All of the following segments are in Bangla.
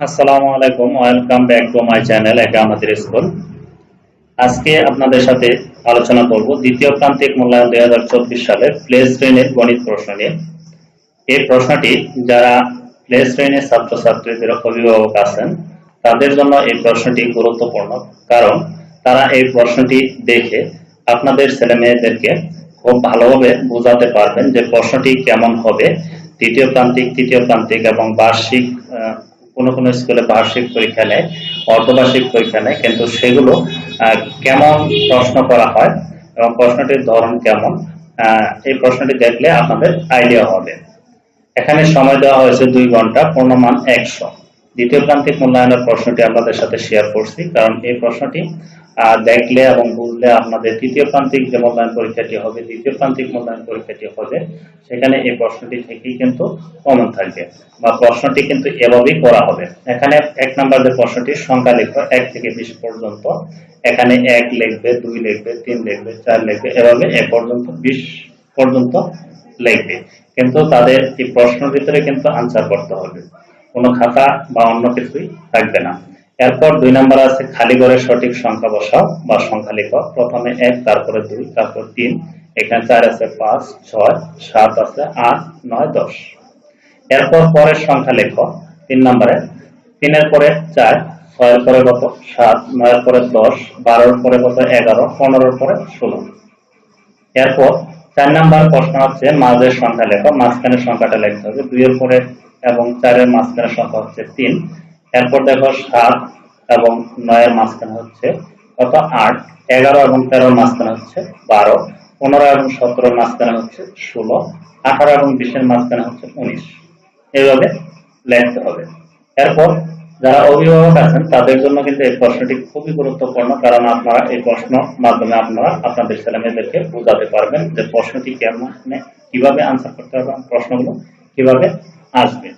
আসসালামু আলাইকুম, welcome back to my channel একা আমাদের স্কুল। আজকে আপনাদের সাথে আলোচনা করব দ্বিতীয় প্রান্তিক মূল্যায়ন দুই হাজার চব্বিশ সালের প্লে শ্রেণির গণিত প্রশ্ন নিয়ে। এই প্রশ্নটি যারা প্লে শ্রেণির ছাত্রছাত্রীদের অভিভাবক আছেন, তাদের জন্য এই প্রশ্নটি গুরুত্বপূর্ণ, কারণ তারা এই প্রশ্নটি দেখে আপনাদের ছেলে মেয়েদেরকে খুব ভালোভাবে বোঝাতে পারবেন যে প্রশ্নটি কেমন হবে, দ্বিতীয় প্রান্তিক, তৃতীয় প্রান্তিক এবং বার্ষিক কোনো কোনো স্কুলে বার্ষিক পরীক্ষা নেয়, অর্ধবার্ষিক পরীক্ষা নেয়, কিন্তু সেগুলো কেমন প্রশ্ন করা হয় এবং প্রশ্নটির ধরন কেমন এই প্রশ্নটি দেখলে আপনাদের আইডিয়া হবে। এখানে সময় দেওয়া হয়েছে দুই ঘণ্টা, পূর্ণমান একশো। দ্বিতীয় প্রান্তিক মূল্যায়নের প্রশ্নটি আপনাদের সাথে শেয়ার করছি, কারণ এই প্রশ্নটি দেখলে এবং বুঝলে আপনাদের তৃতীয় প্রান্তিক যে মূল্যায়ন পরীক্ষাটি হবে দ্বিতীয় প্রান্তিক মূল্যায়ন পরীক্ষাটি হবে, সেখানে এই প্রশ্নটি থেকেই কিন্তু কমন থাকবে বা প্রশ্নটি কিন্তু এভাবেই করা হবে। এখানে এক নম্বর যে প্রশ্নটি, সংখ্যা লিখবে এক থেকে বিশ পর্যন্ত। এখানে এক লিখবে, দুই লিখবে, তিন লিখবে, চার লিখবে, এভাবে এ পর্যন্ত, বিশ পর্যন্ত লিখবে। কিন্তু তাদের এই প্রশ্নের ভিতরে কিন্তু আনসার করতে হবে। কোনো খাতা বা অন্য কিছুই থাকবে না। এরপর দুই নাম্বার আছে খালি ঘরের সঠিক সংখ্যা বসাও বা সংখ্যা লিখো। প্রথমে এক, তারপরে দুই, তারপর তিন। এখানে চার আছে পাঁচ, ছয়, সাত আছে আট, নয়, দশ। এরপর পরের সংখ্যা লেখো। তিন নম্বরে, তিনের পরে চার, ছয়ের পরে কত? সাত, নয়ের পরে দশ, বারোর পরে কত? এগারো, পনেরোর পরে ষোলো। এরপর চার নাম্বার প্রশ্ন হচ্ছে মাঝের সংখ্যা লেখো। মাঝখানের সংখ্যাটা লিখতে হবে। দুইয়ের পরে এবং চারের মাঝখানের সংখ্যা হচ্ছে তিন। এরপর দেখো সাত এবং নয়ের মাঝখানে হচ্ছে কত? আট। এগারো এবং তেরোর মাঝখানে হচ্ছে বারো। পনেরো এবং সতেরোর মাঝখানে হচ্ছে ষোলো। আঠারো এবং বিশের মাঝখানে হচ্ছে উনিশ। এইভাবে লিখতে হবে। এরপর যারা অভিভাবক আছেন, তাদের জন্য কিন্তু এই প্রশ্নটি খুবই গুরুত্বপূর্ণ, কারণ আপনারা এই প্রশ্ন মাধ্যমে আপনারা আপনাদের ছেলে মেয়েদেরকে বোঝাতে পারবেন যে প্রশ্নটি কেমন মানে কীভাবে আনসার করতে হবে প্রশ্নগুলো কীভাবে আসবে।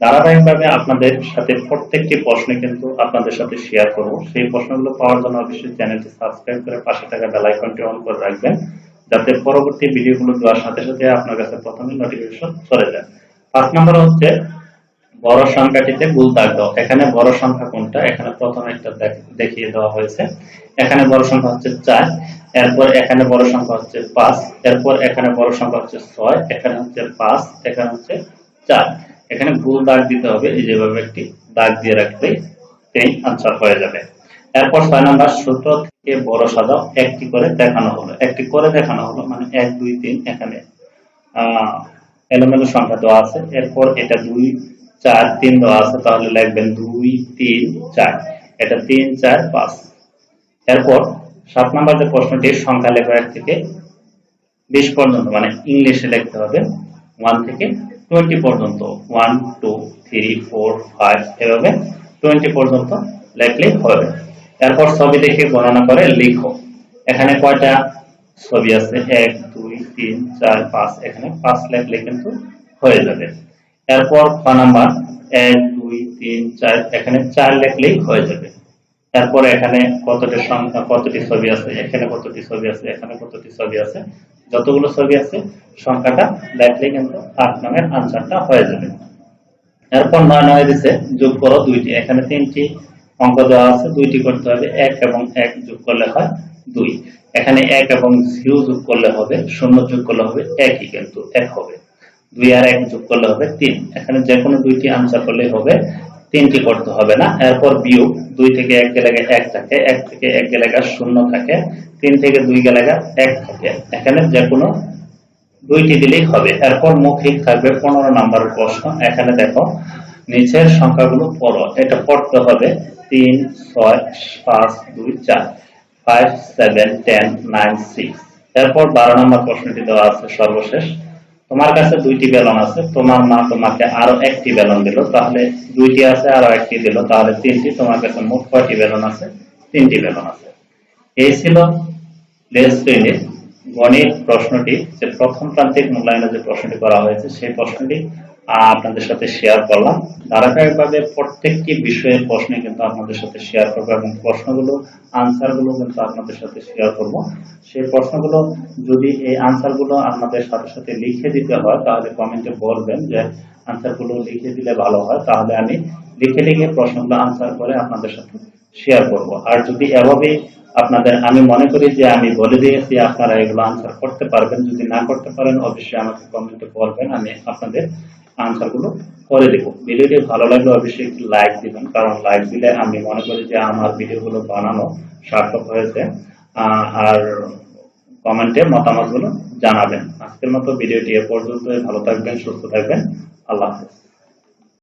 ধারাবাহিকভাবে আপনাদের সাথে প্রত্যেকটি প্রশ্ন কিন্তু আপনাদের সাথে শেয়ার করব। সেই প্রশ্নগুলো পাওয়ার জন্য অবশ্যই চ্যানেলটি সাবস্ক্রাইব করে পাশে থাকা বেল আইকনটি অন করে রাখবেন, যাতে পরবর্তী ভিডিওগুলো দেওয়ার সাথে সাথে আপনার কাছে প্রথমে নোটিফিকেশন চলে যায়। পাঁচ নম্বর হচ্ছে, বড় সংখ্যাটিতে গুল দাগ দাও এখানে বড় সংখ্যা কোনটা? এখানে প্রথমে একটা দেখ- দেখিয়ে দেওয়া হয়েছে। এখানে বড় সংখ্যা হচ্ছে চার, এরপর এখানে বড় সংখ্যা হচ্ছে পাঁচ, এরপর এখানে বড় সংখ্যা হচ্ছে ছয়, এখানে হচ্ছে পাঁচ, এখানে হচ্ছে চার। এখানে গুল দাগ দিতে হবে এই যেভাবে একটি দাগ দিয়ে এই আনসার হয়ে যাবে। এরপর ছয় নাম্বার ছোট থেকে বড় সাজাও একটি করে দেখানো হলো। একটি করে দেখানো হলো মানে এক, দুই, তিন, এখানে এলোমেলো সংখ্যা দেওয়া আছে। এরপর এটা দুই, চার, তিন দেওয়া আছে, তাহলে লিখবেন দুই, তিন, চার। এটা তিন, চার, পাঁচ। এরপর সাত নাম্বার যে প্রশ্নটি, সংখ্যা লেখা এক থেকে বিশ পর্যন্ত মানে ইংলিশে লিখতে হবে ওয়ান থেকে টোয়েন্টি পর্যন্ত one two three four five এভাবে টোয়েন্টি পর্যন্ত লেখলেই হবে। এরপর ছবি দেখে গণনা করে লিখো। এখানে কয়টা ছবি আছে? এক, দুই, তিন, চার, পাঁচ। এখানে পাঁচ লেখলে কিন্তু হয়ে যাবে। এরপর খ নাম্বার? এক, দুই, তিন, চার। এখানে চার লেখলেই হয়ে যাবে। তারপর এখানে কতটি সংখ্যা কতটি ছবি আছে, এখানে কতটি ছবি আছে, এখানে কতটি ছবি আছে, যতগুলো ছবি আছে, সংখ্যাটা লেখলেই কিন্তু আট নামের আনসারটা হয়ে যাবে। এরপর নয় নয় দিছে, যোগ করো দুইটি। এখানে তিনটি অঙ্ক দেওয়া আছে, দুইটি করতে হবে, এক এবং এক যোগ করলে হয় দুই। এখানে এক এবং জিরো যোগ করলে হবে, শূন্য যোগ করলে হবে, একই কিন্তু, এক হবে। দুই আর এক যোগ করলে হবে তিন। এখানে যে কোনো দুইটি আনসার করলে হবে তিনটি করতে হবে না। এরপর বিয়োগ দুই থেকে এক গেলে এক থাকে, এক থেকে এক গেলে শূন্য থাকে, তিন থেকে দুই গেলে এক থাকে। এখানে যে কোনো দুইটি দিলেই হবে। এরপর মৌখিক থাকবে পনেরো নম্বরের প্রশ্ন। এখানে দেখো, নিচের সংখ্যাগুলো পড়ো। এটা পড়তে হবে তিন, ছয়, পাঁচ, দুই, চার five seven ten nine six এরপর বারো নম্বর প্রশ্নটি দেওয়া আছে সর্বশেষ। তোমার কাছে দুইটি বেলন আছে, তোমার মা তোমাকে আরও একটি বেলন দিল, তাহলে দুইটি আছে, আরও একটি দিল, তাহলে তিনটি, তোমার কাছে মোট কয়টি বেলন আছে? তিনটি বেলন আছে। এই ছিল গণিত প্রশ্নটি, যে প্রথম প্রান্তিক মূল্যায়নের যে প্রশ্নটি করা হয়েছে, সেই প্রশ্নটি আপনাদের সাথে শেয়ার করলাম। ধারাবাহিকভাবে প্রত্যেকটি বিষয়ের প্রশ্ন কিন্তু আপনাদের সাথে শেয়ার করব এবং প্রশ্নগুলো আনসারগুলো কিন্তু আপনাদের সাথে শেয়ার করব। সেই প্রশ্নগুলো যদি এই আনসারগুলো আপনাদের সাথে সাথে লিখে দিতে হয়, তাহলে কমেন্টে বলবেন যে আনসারগুলো লিখে দিলে ভালো হয়। তাহলে আমি লিখে লিখে প্রশ্নগুলো আনসার করে আপনাদের সাথে শেয়ার করব। আর যদি এভাবে আপনাদের, আমি মনে করি যে আমি বলে দিয়েছি, আপনারা এগুলো আনসার করতে পারবেন। যদি না করতে পারেন, অবশ্যই আমাকে কমেন্টে বলবেন, আমি আপনাদের আনসারগুলো করে দেবো। ভিডিওটি ভালো লাগলে অবশ্যই একটু লাইক দিবেন, কারণ লাইক দিলে আমি মনে করি যে আমার ভিডিওগুলো বানানো সার্থক হয়েছে আর কমেন্টে মতামতগুলো জানাবেন। আজকের মতো ভিডিওটি এ পর্যন্ত ভালো থাকবেন, সুস্থ থাকবেন। আল্লাহ হাফেজ।